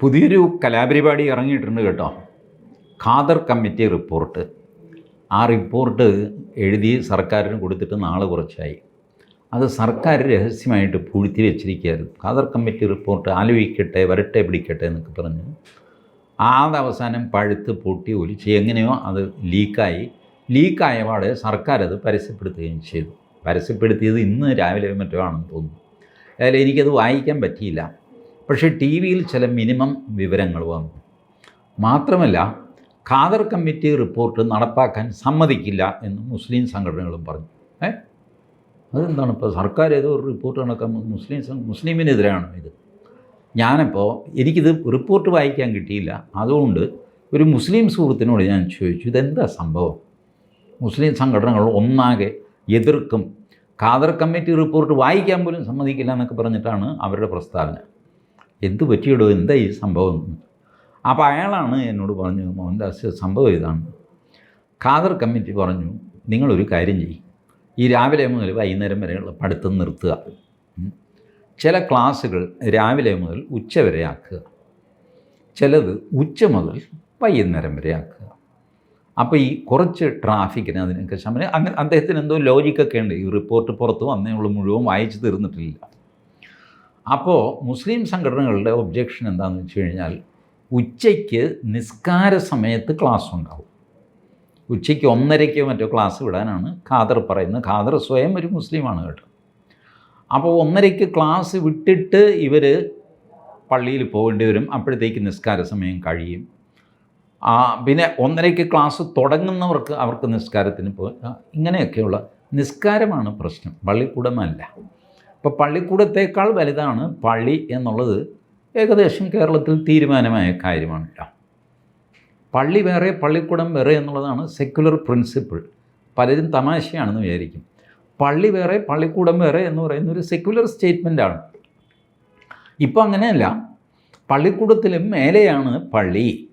പുതിയൊരു കലാപരിപാടി ഇറങ്ങിയിട്ടുണ്ട് കേട്ടോ. Khader committee report. ആ റിപ്പോർട്ട് എഴുതി സർക്കാരിന് കൊടുത്തിട്ട് നാളെ കുറച്ചായി. അത് സർക്കാർ രഹസ്യമായിട്ട് പൂഴ്ത്തി വെച്ചിരിക്കുകയായിരുന്നു. ഖാദർ കമ്മിറ്റി റിപ്പോർട്ട് ആലോചിക്കട്ടെ വരട്ടെ പിടിക്കട്ടെ എന്നൊക്കെ പറഞ്ഞ് ആത് അവസാനം പഴുത്ത് പൊട്ടി ഒലിച്ച് എങ്ങനെയോ അത് ലീക്കായി. ലീക്കായ പാടെ സർക്കാർ അത് പരസ്യപ്പെടുത്തുകയും ചെയ്തു. പരസ്യപ്പെടുത്തിയത് ഇന്ന് രാവിലെ മറ്റോ ആണെന്ന് തോന്നുന്നു. അതായത് എനിക്കത് വായിക്കാൻ പറ്റിയില്ല. പക്ഷേ ടി വിയിൽ ചില മിനിമം വിവരങ്ങൾ വന്നു. മാത്രമല്ല ഖാദർ കമ്മിറ്റി റിപ്പോർട്ട് നടപ്പാക്കാൻ സമ്മതിക്കില്ല എന്ന് മുസ്ലിം സംഘടനകളും പറഞ്ഞു. ഏ? അതെന്താണ് ഇപ്പോൾ സർക്കാർ ഏതോ ഒരു റിപ്പോർട്ട് നടക്കാൻ മുസ്ലിം മുസ്ലിമിനെതിരാണ് ഇത്? ഞാനപ്പോൾ എനിക്കിത് റിപ്പോർട്ട് വായിക്കാൻ കിട്ടിയില്ല. അതുകൊണ്ട് ഒരു മുസ്ലിം സുഹൃത്തിനോട് ഞാൻ ചോദിച്ചു ഇതെന്താ സംഭവം? മുസ്ലിം സംഘടനകൾ ഒന്നാകെ എതിർക്കും. ഖാദർ കമ്മിറ്റി റിപ്പോർട്ട് വായിക്കാൻ പോലും സമ്മതിക്കില്ല എന്നൊക്കെ പറഞ്ഞിട്ടാണ് അവരുടെ പ്രസ്താവന. എന്ത് പറ്റിയിടോ എന്താ ഈ സംഭവം. അപ്പോൾ അയാളാണ് എന്നോട് പറഞ്ഞു മോഹൻദാസ് സംഭവം ഇതാണ്. ഖാദർ കമ്മിറ്റി പറഞ്ഞു നിങ്ങളൊരു കാര്യം ചെയ്യും. ഈ രാവിലെ മുതൽ വൈകുന്നേരം വരെയുള്ള പഠിത്തം നിർത്തുക. ചില ക്ലാസ്സുകൾ രാവിലെ മുതൽ ഉച്ച വരെ ആക്കുക. ചിലത് ഉച്ച മുതൽ വൈകുന്നേരം വരെ ആക്കുക. അപ്പോൾ ഈ കുറച്ച് ട്രാഫിക്കിന് അതിനൊക്കെ ശമനം. അങ്ങനെ അദ്ദേഹത്തിന് എന്തോ ലോജിക്കൊക്കെ ഉണ്ട്. ഈ റിപ്പോർട്ട് പുറത്ത് വന്നേ ഉള്ളൂ മുഴുവൻ വായിച്ചു തീർന്നിട്ടില്ല. അപ്പോൾ മുസ്ലിം സംഘടനകളുടെ ഒബ്ജക്ഷൻ എന്താണെന്ന് വെച്ച് കഴിഞ്ഞാൽ ഉച്ചയ്ക്ക് നിസ്കാര സമയത്ത് ക്ലാസ് ഉണ്ടാവും. ഉച്ചയ്ക്ക് ഒന്നരയ്ക്കോ മറ്റോ ക്ലാസ് വിടാനാണ് ഖാദർ പറയുന്നത്. ഖാദർ സ്വയം ഒരു മുസ്ലിമാണ് കേട്ടോ. അപ്പോൾ ഒന്നരയ്ക്ക് ക്ലാസ് വിട്ടിട്ട് ഇവർ പള്ളിയിൽ പോകേണ്ടി വരും. അപ്പോഴത്തേക്ക് നിസ്കാര സമയം കഴിയും. പിന്നെ ഒന്നരയ്ക്ക് ക്ലാസ് തുടങ്ങുന്നവർക്ക് അവർക്ക് നിസ്കാരത്തിന് പോ ആ, ഇങ്ങനെയൊക്കെയുള്ള നിസ്കാരമാണ് പ്രശ്നം. പള്ളിക്കൂടമല്ല. അപ്പോൾ പള്ളിക്കൂടത്തേക്കാൾ വലുതാണ് പള്ളി എന്നുള്ളത് ഏകദേശം കേരളത്തിൽ തീരുമാനമായ കാര്യമാണല്ലോ പള്ളി വേറെ പള്ളിക്കൂടം വേറെ എന്നുള്ളതാണ് സെക്യുലർ പ്രിൻസിപ്പിൾ പലരും തമാശയാണെന്ന് വിചാരിക്കും. പള്ളി വേറെ പള്ളിക്കൂടം വേറെ എന്ന് പറയുന്ന ഒരു സെക്യുലർ സ്റ്റേറ്റ്മെന്റാണ് ഇപ്പോൾ അങ്ങനെയല്ല. പള്ളിക്കൂടത്തിലും മേലെയാണ് പള്ളി.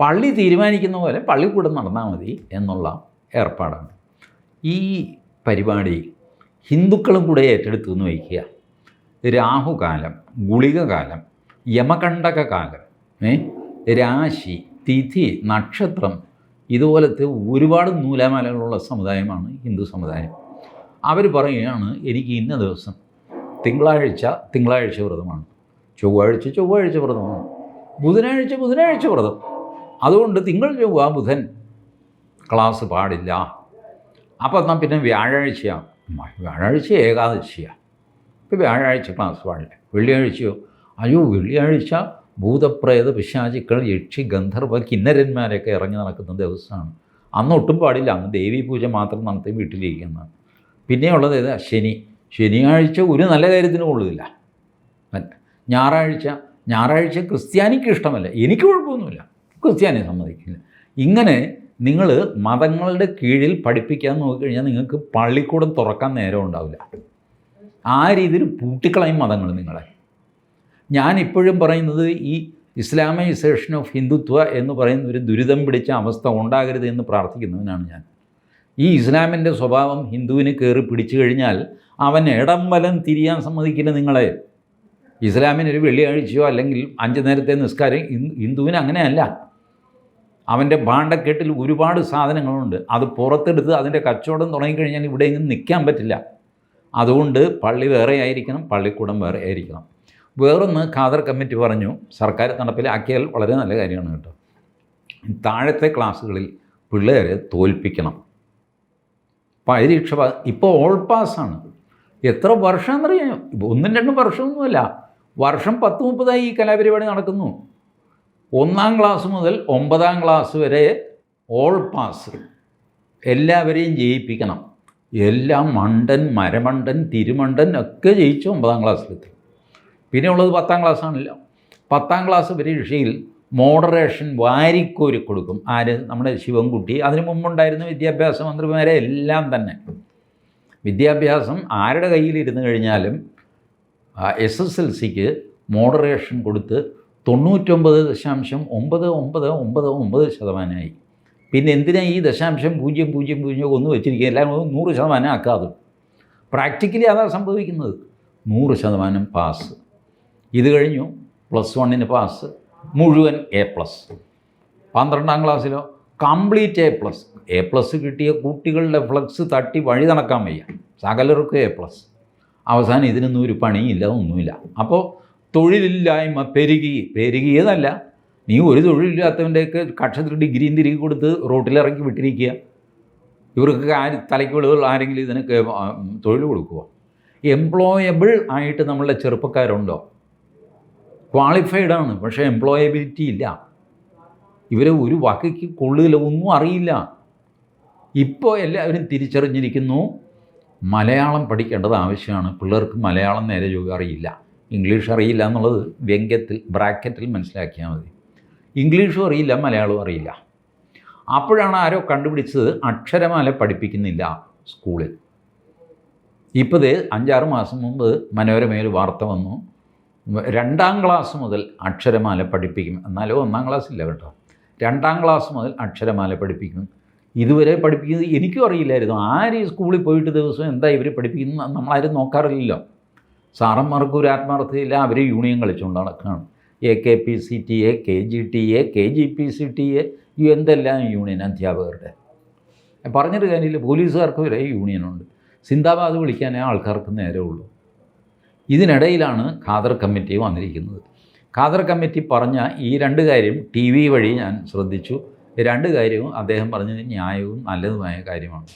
പള്ളി തീരുമാനിക്കുന്ന പോലെ പള്ളിക്കൂടം നടന്നാൽ മതി എന്നുള്ള ഏർപ്പാടാണ്. ഈ പരിപാടി ഹിന്ദുക്കളും കൂടെ ഏറ്റെടുത്തു എന്ന് വയ്ക്കുക. രാഹുകാലം ഗുളികകാലം യമകണ്ടക കാലം ഏ? രാശി തിഥി നക്ഷത്രം ഇതുപോലത്തെ ഒരുപാട് നൂലാമാലകളുള്ള സമുദായമാണ് ഹിന്ദു സമുദായം. അവർ പറയുകയാണ് എനിക്ക് ഇന്ന ദിവസം തിങ്കളാഴ്ച തിങ്കളാഴ്ച വ്രതമാണ്. ചൊവ്വാഴ്ച ചൊവ്വാഴ്ച വ്രതമാണ്. ബുധനാഴ്ച ബുധനാഴ്ച വ്രതം. അതുകൊണ്ട് തിങ്കൾ ചൊവ്വ ബുധൻ ക്ലാസ് പാടില്ല. അപ്പോൾ എന്നാൽ പിന്നെ വ്യാഴാഴ്ചയാണ് വ്യാഴാഴ്ച ഏകാദശിയാണ് ഇപ്പോൾ വ്യാഴാഴ്ച ക്ലാസ് പാടില്ല വെള്ളിയാഴ്ചയോ അയ്യോ വെള്ളിയാഴ്ച ഭൂതപ്രേത പിശാചിക്കൾ യക്ഷി ഗന്ധർവ കിന്നരന്മാരൊക്കെ ഇറങ്ങി നടക്കുന്ന ദിവസമാണ്。അന്ന് ഒട്ടും പാടില്ല അന്ന് ദേവി പൂജ മാത്രം നടത്തി വീട്ടിലിരിക്കുന്നതാണ് പിന്നെയുള്ളത് ഏതാ ശനി. ശനിയാഴ്ച ഒരു നല്ല കാര്യത്തിന് കൊള്ളുന്നില്ല ഞായറാഴ്ച ഞായറാഴ്ച ക്രിസ്ത്യാനിക്ക് ഇഷ്ടമല്ല. എനിക്ക് കുഴപ്പമൊന്നുമില്ല. ക്രിസ്ത്യാനി സമ്മതിക്കില്ല. ഇങ്ങനെ നിങ്ങൾ മതങ്ങളുടെ കീഴിൽ പഠിപ്പിക്കാൻ നോക്കിക്കഴിഞ്ഞാൽ നിങ്ങൾക്ക് പള്ളിക്കൂടം തുറക്കാൻ നേരം ഉണ്ടാവില്ല. ആ രീതിയിൽ പൂട്ടിക്കളയും മതങ്ങൾ നിങ്ങളെ. ഞാൻ ഇപ്പോഴും പറയുന്നത് ഈ ഇസ്ലാമൈസേഷൻ ഓഫ് ഹിന്ദുത്വ എന്ന് പറയുന്ന ഒരു ദുരിതം പിടിച്ച അവസ്ഥ ഉണ്ടാകരുത് എന്ന് പ്രാർത്ഥിക്കുന്നവനാണ് ഞാൻ. ഈ ഇസ്ലാമിന്റെ സ്വഭാവം ഹിന്ദുവിന് കയറി പിടിച്ചു കഴിഞ്ഞാൽ അവൻ ഇടം വലം തിരിയാൻ സമ്മതിക്കില്ല നിങ്ങളെ. ഇസ്ലാമിനൊരു വെള്ളിയാഴ്ചയോ അല്ലെങ്കിൽ അഞ്ച് നേരത്തെ നിസ്കാരം ഹിന്ദുവിന് അങ്ങനെയല്ല. അവന്റെ ഭാണ്ഡക്കെട്ടിൽ ഒരുപാട് സാധനങ്ങളുണ്ട്. അത് പുറത്തെടുത്ത് അതിന്റെ കച്ചവടം തുടങ്ങിക്കഴിഞ്ഞാൽ ഇവിടെ എങ്ങും നിൽക്കാൻ പറ്റില്ല. അതുകൊണ്ട് പള്ളി വേറെ ആയിരിക്കണം പള്ളിക്കൂടം വേറെ ആയിരിക്കണം. വേറൊന്ന് ഖാദർ കമ്മിറ്റി പറഞ്ഞു സർക്കാർ നടപ്പിലാക്കിയാൽ വളരെ നല്ല കാര്യമാണ് കേട്ടോ. താഴത്തെ ക്ലാസ്സുകളിൽ പിള്ളേരെ തോൽപ്പിക്കണം. പരീക്ഷ ഇപ്പോൾ ഓൾ പാസ്സാണ് എത്ര വർഷം എന്നറിയാം ഇപ്പോൾ ഒന്നും രണ്ടും വർഷമൊന്നുമല്ല. വർഷം പത്ത് മുപ്പതായി ഈ കലാപരിപാടി നടക്കുന്നു. ഒന്നാം ക്ലാസ് മുതൽ ഒമ്പതാം ക്ലാസ് വരെ ഓൾ പാസ് എല്ലാവരെയും ജയിപ്പിക്കണം. എല്ലാം മണ്ടൻ മരമണ്ടൻ തിരുമണ്ടൻ ഒക്കെ ജയിച്ചു ഒമ്പതാം ക്ലാസ്സിലെത്തി. പിന്നെ ഉള്ളത് പത്താം ക്ലാസ്സാണല്ലോ. പത്താം ക്ലാസ് പരീക്ഷയിൽ മോഡറേഷൻ വാരിക്കോരി കൊടുക്കും. ആര്? നമ്മുടെ ശിവൻകുട്ടി. അതിനു മുമ്പുണ്ടായിരുന്ന വിദ്യാഭ്യാസ മന്ത്രിമാരെ എല്ലാം തന്നെ. വിദ്യാഭ്യാസം ആരുടെ കയ്യിലിരുന്ന് കഴിഞ്ഞാലും എസ് എസ് എൽ സിക്ക് മോഡറേഷൻ കൊടുത്ത് തൊണ്ണൂറ്റൊമ്പത് ദശാംശം ഒമ്പത് ഒമ്പത് ഒമ്പത് ഒമ്പത് ശതമാനമായി. പിന്നെ എന്തിനാ ഈ ദശാംശം പൂജ്യം പൂജ്യം പൂജ്യം ഒന്ന് വെച്ചിരിക്കുക? എല്ലാം നൂറ് ശതമാനം ആക്കാതെ. പ്രാക്ടിക്കലി അതാണ് സംഭവിക്കുന്നത്. നൂറ് ശതമാനം പാസ്. ഇത് കഴിഞ്ഞു. പ്ലസ് വണ്ണിന് പാസ്. മുഴുവൻ എ പ്ലസ്. പന്ത്രണ്ടാം ക്ലാസ്സിലോ? Complete A plus. A plus കിട്ടിയ കുട്ടികളുടെ ഫ്ലക്സ് തട്ടി വഴി നടക്കാൻ വയ്യ. സകലർക്കും എ പ്ലസ്. അവസാനം ഇതിനൊന്നും ഒരു പണിയില്ല ഒന്നുമില്ല. അപ്പോൾ തൊഴിലില്ലായ്മ പെരുകി പെരുകിയതല്ല. നീ ഒരു തൊഴിലില്ലാത്തവന്റെയൊക്കെ കക്ഷത്തിൽ ഡിഗ്രിയും തിരികെ കൊടുത്ത് റോട്ടിലിറക്കി വിട്ടിരിക്കുക. ഇവർക്ക് ആര് തലയ്ക്ക് വെളിവുള്ള ആരെങ്കിലും ഇതിനൊക്കെ തൊഴിൽ കൊടുക്കുക. എംപ്ലോയബിൾ ആയിട്ട് നമ്മളുടെ ചെറുപ്പക്കാരുണ്ടോ? ക്വാളിഫൈഡ് ആണ് പക്ഷേ എംപ്ലോയബിലിറ്റി ഇല്ല. ഇവരെ ഒരു വാക്കിക്ക് കൊള്ളുകയില്ല ഒന്നും അറിയില്ല. ഇപ്പോൾ എല്ലാവരും തിരിച്ചറിഞ്ഞിരിക്കുന്നു മലയാളം പഠിക്കേണ്ടത് ആവശ്യമാണ്. പിള്ളേർക്ക് മലയാളം നേരെ അറിയില്ല. ഇംഗ്ലീഷ് അറിയില്ല എന്നുള്ളത് വ്യംഗ്യത്തിൽ ബ്രാക്കറ്റിൽ മനസ്സിലാക്കിയാൽ മതി. ഇംഗ്ലീഷും അറിയില്ല മലയാളവും അറിയില്ല. അപ്പോഴാണ് ആരോ കണ്ടുപിടിച്ചത് അക്ഷരമാല പഠിപ്പിക്കുന്നില്ല സ്കൂളിൽ. ഇപ്പോൾ അഞ്ചാറ് മാസം മുമ്പ് മനോരമയിൽ വാർത്ത വന്നു. രണ്ടാം ക്ലാസ് മുതൽ അക്ഷരമാല പഠിപ്പിക്കും. എന്നാലോ ഒന്നാം ക്ലാസ് ഇല്ല കേട്ടോ. രണ്ടാം ക്ലാസ് മുതൽ അക്ഷരമാല പഠിപ്പിക്കും. ഇതുവരെ പഠിപ്പിക്കുന്നത് എനിക്കും അറിയില്ലായിരുന്നു. ആര് സ്കൂളിൽ പോയിട്ട് ദിവസം എന്താ ഇവർ പഠിപ്പിക്കുന്നത്? നമ്മളാരും നോക്കാറില്ലല്ലോ. സാറന്മാർക്ക് ഒരു ആത്മാർത്ഥതയില്ല. അവർ യൂണിയൻ കളിച്ചുകൊണ്ട് നടക്കുകയാണ്. A K P C T A K G T A K G P C T A എന്തെല്ലാം യൂണിയൻ അധ്യാപകരുടെ? പറഞ്ഞിട്ട് കാര്യമില്ല. പോലീസുകാർക്ക് വരെ യൂണിയനുണ്ട് സിന്ദാബാദ് വിളിക്കാനേ ആൾക്കാർക്ക് നേരമുള്ളൂ ഇതിനിടയിലാണ് ഖാദർ കമ്മിറ്റി വന്നിരിക്കുന്നത്. ഖാദർ കമ്മിറ്റി പറഞ്ഞ ഈ രണ്ട് കാര്യം ടി വി വഴി ഞാൻ ശ്രദ്ധിച്ചു. രണ്ട് കാര്യവും അദ്ദേഹം പറഞ്ഞത് ന്യായവും നല്ലതുമായ കാര്യമാണ്.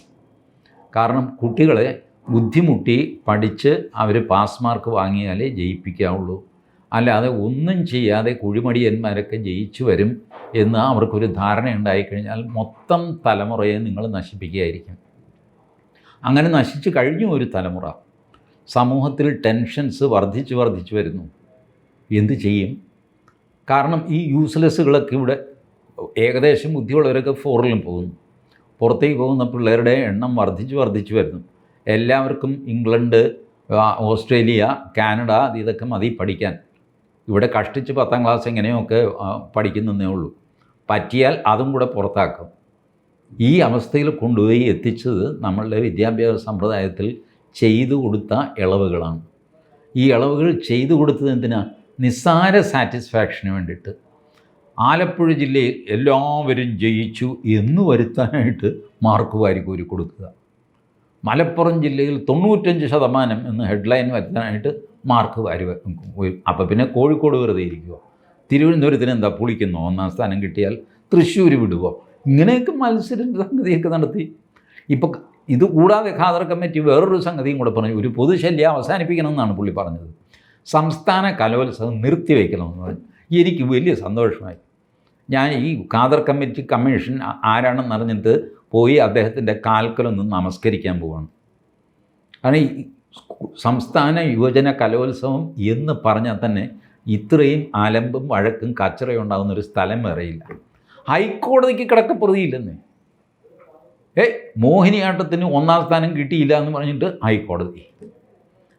കാരണം കുട്ടികളെ ബുദ്ധിമുട്ടി പഠിച്ച് അവർ പാസ് മാർക്ക് വാങ്ങിയാലേ ജയിപ്പിക്കാവുള്ളൂ. അല്ലാതെ ഒന്നും ചെയ്യാതെ കുഴിമടിയന്മാരൊക്കെ ജയിച്ചു വരും എന്ന് അവർക്കൊരു ധാരണ ഉണ്ടായിക്കഴിഞ്ഞാൽ മൊത്തം തലമുറയെ നിങ്ങൾ നശിപ്പിക്കുകയായിരിക്കും. അങ്ങനെ നശിച്ചു കഴിഞ്ഞു ഒരു തലമുറ. സമൂഹത്തിൽ ടെൻഷൻസ് വർദ്ധിച്ച് വർദ്ധിച്ചു വരുന്നു. എന്ത് ചെയ്യും? കാരണം ഈ യൂസ്ലെസ്സുകളൊക്കെ ഇവിടെ ഏകദേശം ബുദ്ധിയുള്ളവരൊക്കെ ഫോറിലും പോകുന്നു. പുറത്തേക്ക് പോകുന്ന പിള്ളേരുടെ എണ്ണം വർദ്ധിച്ച് വർദ്ധിച്ചു വരുന്നു. എല്ലാവർക്കും ഇംഗ്ലണ്ട് ഓസ്ട്രേലിയ കാനഡ ഇതൊക്കെ മതി പഠിക്കാൻ. ഇവിടെ കഷ്ടിച്ച് പത്താം ക്ലാസ് എങ്ങനെയൊക്കെ പഠിക്കുന്നേ ഉള്ളൂ. പറ്റിയാൽ അതും കൂടെ പുറത്താക്കും. ഈ അവസ്ഥയിൽ കൊണ്ടുപോയി എത്തിച്ചത് നമ്മളുടെ വിദ്യാഭ്യാസ സമ്പ്രദായത്തിൽ ചെയ്തു കൊടുത്ത ഇളവുകളാണ്. ഈ ഇളവുകൾ ചെയ്തു കൊടുത്തത് എന്തിനാ? നിസ്സാര സാറ്റിസ്ഫാക്ഷന് വേണ്ടിയിട്ട്. ആലപ്പുഴ ജില്ലയിൽ എല്ലാവരും ജയിച്ചു എന്ന് വരുത്താനായിട്ട് മാർക്ക് വാരിക്കോരി കൊടുക്കുക. മലപ്പുറം ജില്ലയിൽ തൊണ്ണൂറ്റഞ്ച് ശതമാനം എന്ന് ഹെഡ്ലൈൻ വരുത്താനായിട്ട് മാർക്ക് വാരി അപ്പോൾ പിന്നെ കോഴിക്കോട് വെറുതെ ഇരിക്കുക തിരുവനന്തപുരത്തിന് എന്താ പുളിക്കുന്നോ? ഒന്നാം സ്ഥാനം കിട്ടിയാൽ തൃശ്ശൂർ വിടുവോ? ഇങ്ങനെയൊക്കെ മത്സരം സംഗതിയൊക്കെ നടത്തി. ഇപ്പോൾ ഇത് കൂടാതെ ഖാദർ കമ്മിറ്റി വേറൊരു സംഗതിയും കൂടെ പറഞ്ഞു. ഒരു പൊതുശല്യം അവസാനിപ്പിക്കണമെന്നാണ് പുള്ളി പറഞ്ഞത്. സംസ്ഥാന കലോത്സവം നിർത്തിവെക്കണമെന്ന് പറഞ്ഞു. എനിക്ക് വലിയ സന്തോഷമായി. ഞാൻ ഈ ഖാദർ കമ്മിറ്റി കമ്മീഷൻ ആരാണെന്ന് അറിഞ്ഞിട്ട് പോയി അദ്ദേഹത്തിന്റെ കാൽക്കലൊന്ന് നമസ്കരിക്കാൻ പോവാണ്. കാരണം ഈ സംസ്ഥാന യുവജന കലോത്സവം എന്ന് പറഞ്ഞാൽ തന്നെ ഇത്രയും അലമ്പും വഴക്കും കച്ചറയും ഉണ്ടാകുന്ന ഒരു സ്ഥലം വേറെയില്ല. ഹൈക്കോടതിക്ക് കിടക്കപ്രതിയില്ലെന്നേ. ഏ മോഹിനിയാട്ടത്തിന് ഒന്നാം സ്ഥാനം കിട്ടിയില്ല എന്ന് പറഞ്ഞിട്ട് ഹൈക്കോടതി.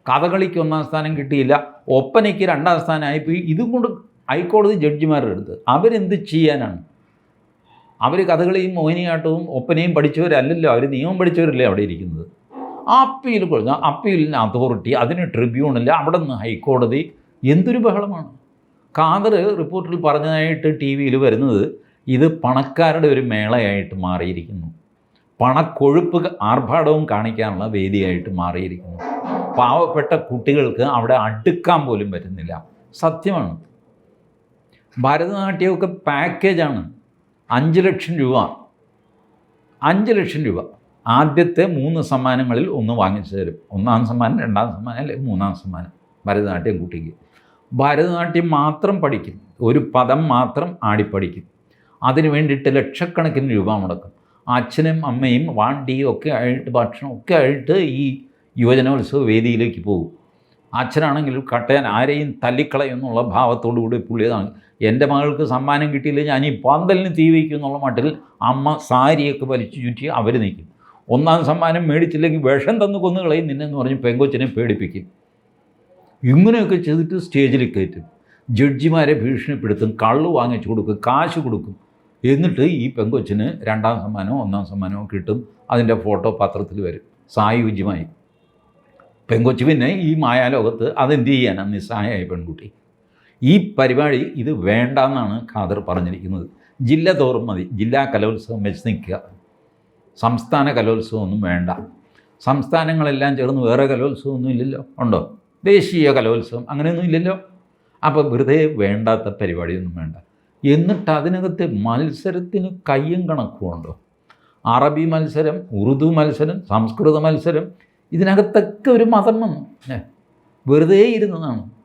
കഥകളിക്ക് ഒന്നാം സ്ഥാനം കിട്ടിയില്ല ഒപ്പനയ്ക്ക് രണ്ടാം സ്ഥാനമായിപ്പോയി. ഇതും കൊണ്ട് ഹൈക്കോടതി ജഡ്ജിമാരുടെ അടുത്ത്. അവരെന്ത് ചെയ്യാനാണ്? അവർ കഥകളിയും മോഹിനിയാട്ടവും ഒപ്പനയും പഠിച്ചവരല്ലല്ലോ. അവർ നിയമം പഠിച്ചവരല്ലേ അവിടെ ഇരിക്കുന്നത്? അപ്പീൽ കൊടുത്ത അപ്പീലിന് അതോറിറ്റി അതിന് ട്രിബ്യൂണൽ അവിടെ നിന്ന് ഹൈക്കോടതി എന്തൊരു ബഹളമാണ്. ഖാദർ റിപ്പോർട്ടിൽ പറഞ്ഞതായിട്ട് ടി വിയിൽ വരുന്നത് ഇത് പണക്കാരുടെ ഒരു മേളയായിട്ട് മാറിയിരിക്കുന്നു. പണക്കൊഴുപ്പ് ആർഭാടവും കാണിക്കാനുള്ള വേദിയായിട്ട് മാറിയിരിക്കുന്നു. പാവപ്പെട്ട കുട്ടികൾക്ക് അവിടെ അടുക്കാൻ പോലും പറ്റുന്നില്ല. സത്യമാണ്. ഭരതനാട്യമൊക്കെ പാക്കേജാണ് അഞ്ച് ലക്ഷം രൂപ. അഞ്ച് ലക്ഷം രൂപ. ആദ്യത്തെ മൂന്ന് സമ്മാനങ്ങളിൽ ഒന്ന് വാങ്ങിച്ചു തരും. ഒന്നാം സമ്മാനം രണ്ടാം സമ്മാനം അല്ലെങ്കിൽ മൂന്നാം സമ്മാനം. ഭരതനാട്യം കുട്ടിക്ക്. ഭരതനാട്യം മാത്രം പഠിക്കും. ഒരു പദം മാത്രം ആടിപ്പഠിക്കും. അതിന് വേണ്ടിയിട്ട് ലക്ഷക്കണക്കിന് രൂപ മുടക്കും. അച്ഛനും അമ്മയും വാണ്ടിയും ഒക്കെ ആയിട്ട് ഭക്ഷണം ഒക്കെ ആയിട്ട് ഈ യുവജനോത്സവ വേദിയിലേക്ക് പോകും. അച്ഛനാണെങ്കിൽ കട്ടയാൻ ആരെയും തല്ലിക്കളയെന്നുള്ള ഭാവത്തോടു കൂടി പുള്ളിയതാണ് എന്റെ മകൾക്ക് സമ്മാനം കിട്ടിയില്ല ഞാൻ ഈ പന്തലിന് തീ വയ്ക്കും എന്നുള്ള മട്ടിൽ അമ്മ സാരിയൊക്കെ വലിച്ചു ചുറ്റി അവർ നിൽക്കും. ഒന്നാം സമ്മാനം മേടിച്ചില്ലെങ്കിൽ വിഷം തന്നു കൊന്നു കളയും നിന്നെന്ന് പറഞ്ഞ് പെങ്കൊച്ചിനെ പേടിപ്പിക്കും. ഇങ്ങനെയൊക്കെ ചെയ്തിട്ട് സ്റ്റേജിൽ കയറ്റും. ജഡ്ജിമാരെ ഭീഷണിപ്പെടുത്തും കള്ളു വാങ്ങിച്ചു കൊടുക്കും കാശ് കൊടുക്കും. എന്നിട്ട് ഈ പെങ്കൊച്ചിന് രണ്ടാം സമ്മാനമോ ഒന്നാം സമ്മാനമോ കിട്ടും അതിന്റെ ഫോട്ടോ പത്രത്തിൽ വരും. സായുജ്യമായി പെങ്കൊച്ച് പിന്നെ ഈ മായാലോകത്ത് അതെന്ത് ചെയ്യാനാണ് നിസ്സഹായ പെൺകുട്ടി. ഈ പരിപാടി ഇത് വേണ്ടെന്നാണ് ഖാദർ പറഞ്ഞിരിക്കുന്നത്. ജില്ല തോറും മതി. ജില്ലാ കലോത്സവം വെച്ച് നിൽക്കുക. സംസ്ഥാന കലോത്സവമൊന്നും വേണ്ട. സംസ്ഥാനങ്ങളെല്ലാം ചേർന്ന് വേറെ കലോത്സവമൊന്നും ഇല്ലല്ലോ. ഉണ്ടോ? ദേശീയ കലോത്സവം അങ്ങനെയൊന്നും ഇല്ലല്ലോ. അപ്പോൾ വെറുതെ വേണ്ടാത്ത പരിപാടിയൊന്നും വേണ്ട. എന്നിട്ട് അതിനകത്ത് മത്സരത്തിന് കയ്യും കണക്കുമുണ്ടോ അറബി മത്സരം ഉറുദു മത്സരം സംസ്കൃത മത്സരം ഇതിനകത്തൊക്കെ ഒരു മതം വന്നു. വെറുതെ ഇരുന്നതാണ്.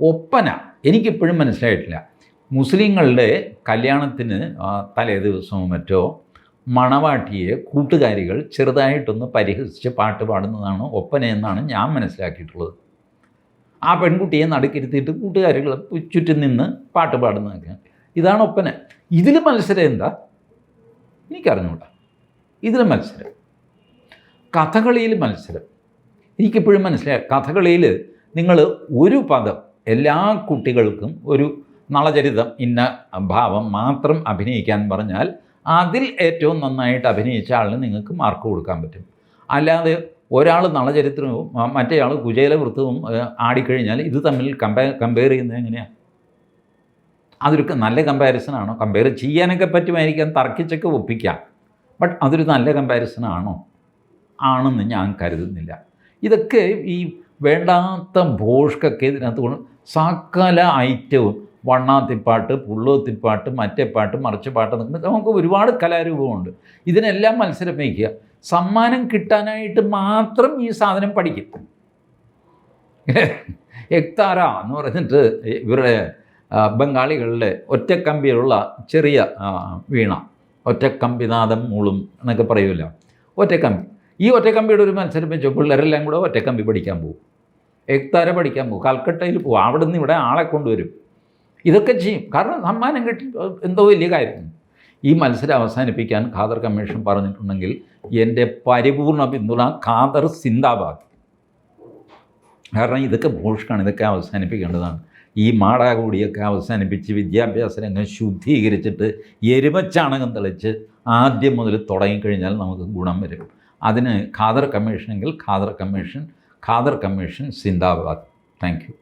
ഒപ്പന. എനിക്കിപ്പോഴും മനസ്സിലായിട്ടില്ല. മുസ്ലിങ്ങളുടെ കല്യാണത്തിന് തലേ ദിവസമോ മറ്റോ മണവാട്ടിയെ കൂട്ടുകാരികൾ ചെറുതായിട്ടൊന്ന് പരിഹസിച്ച് പാട്ട് പാടുന്നതാണ് ഒപ്പന എന്നാണ് ഞാൻ മനസ്സിലാക്കിയിട്ടുള്ളത്. ആ പെൺകുട്ടിയെ നടുക്കിരുത്തിയിട്ട് കൂട്ടുകാരികൾ ചുറ്റും നിന്ന് പാട്ട് പാടുന്നതൊക്കെ. ഇതാണ് ഒപ്പന. ഇതിൽ മത്സരം എന്താ? എനിക്കറിഞ്ഞൂടാ. ഇതിൽ മത്സരം. കഥകളിയിൽ മത്സരം. എനിക്കിപ്പോഴും മനസ്സിലായി. കഥകളിയിൽ നിങ്ങൾ ഒരു പദം എല്ലാ കുട്ടികൾക്കും ഒരു നളചരിതം ഇന്ന ഭാവം മാത്രം അഭിനയിക്കാൻ പറഞ്ഞാൽ അതിൽ ഏറ്റവും നന്നായിട്ട് അഭിനയിച്ച ആളിന് നിങ്ങൾക്ക് മാർക്ക് കൊടുക്കാൻ പറ്റും. അല്ലാതെ ഒരാൾ നളചരിത്രവും മറ്റേ മറ്റേയാൾ കുചേലവൃത്തവും ആടിക്കഴിഞ്ഞാൽ ഇത് തമ്മിൽ കമ്പയർ കമ്പയർ ചെയ്യുന്നത് എങ്ങനെയാണ് അതൊരു നല്ല കമ്പാരിസൺ ആണോ? കമ്പയർ ചെയ്യാനൊക്കെ പറ്റുമായിരിക്കാം തർക്കിച്ചൊക്കെ ഒപ്പിക്കാം. ബട്ട് അതൊരു നല്ല കമ്പാരിസൺ ആണോ? ആണെന്ന് ഞാൻ കരുതുന്നില്ല. ഇതൊക്കെ ഈ വേണ്ടാത്ത ഭോഷ്കൊക്കെ ഇതിനകത്ത് കൊണ്ട് സകല ഐറ്റവും വണ്ണാത്തിപ്പാട്ട് പുള്ളോത്തിപ്പാട്ട് മറ്റേ പാട്ട് മറിച്ച പാട്ട് നമുക്ക് ഒരുപാട് കലാരൂപമുണ്ട്. ഇതിനെല്ലാം മത്സരം വയ്ക്കുക സമ്മാനം കിട്ടാനായിട്ട് മാത്രം ഈ സാധനം പഠിക്കും. എക്താര എന്ന് പറഞ്ഞിട്ട് ഇവരുടെ ബംഗാളികളുടെ ബംഗാളികളിലെ ഒറ്റക്കമ്പിയുള്ള ചെറിയ വീണ. ഒറ്റക്കമ്പിനാഥം മൂളും എന്നൊക്കെ പറയുമല്ലോ. ഒറ്റക്കമ്പി. ഈ ഒറ്റക്കമ്പിയുടെ ഒരു മത്സരം വെച്ചോ പിള്ളേരെല്ലാം കൂടെ ഒറ്റക്കമ്പി പഠിക്കാൻ പോകും. എക്താര പഠിക്കാൻ പോകും. കൽക്കട്ടയിൽ പോകും. അവിടെ നിന്ന് ഇവിടെ ആളെ കൊണ്ടുവരും. ഇതൊക്കെ ചെയ്യും. കാരണം സമ്മാനം കിട്ടി. എന്തോ വലിയ കാര്യം ഈ മത്സരം അവസാനിപ്പിക്കാൻ ഖാദർ കമ്മീഷൻ പറഞ്ഞിട്ടുണ്ടെങ്കിൽ എന്റെ പരിപൂർണ പിന്തുണ ഖാദർ സിന്ദാബാദ്. കാരണം ഇതൊക്കെ ഭൂഷ്കാണ് ഇതൊക്കെ അവസാനിപ്പിക്കേണ്ടതാണ്. ഈ മാടാകൂടിയൊക്കെ അവസാനിപ്പിച്ച് വിദ്യാഭ്യാസ രംഗം ശുദ്ധീകരിച്ചിട്ട് എരുമച്ചാണകം തെളിച്ച് ആദ്യം മുതൽ തുടങ്ങിക്കഴിഞ്ഞാൽ നമുക്ക് ഗുണം വരും. അതിന് ഖാദർ കമ്മീഷനെങ്കിൽ ഖാദർ കമ്മീഷൻ ഖാദർ കമ്മീഷൻ സിന്ദാബാദ് താങ്ക് യു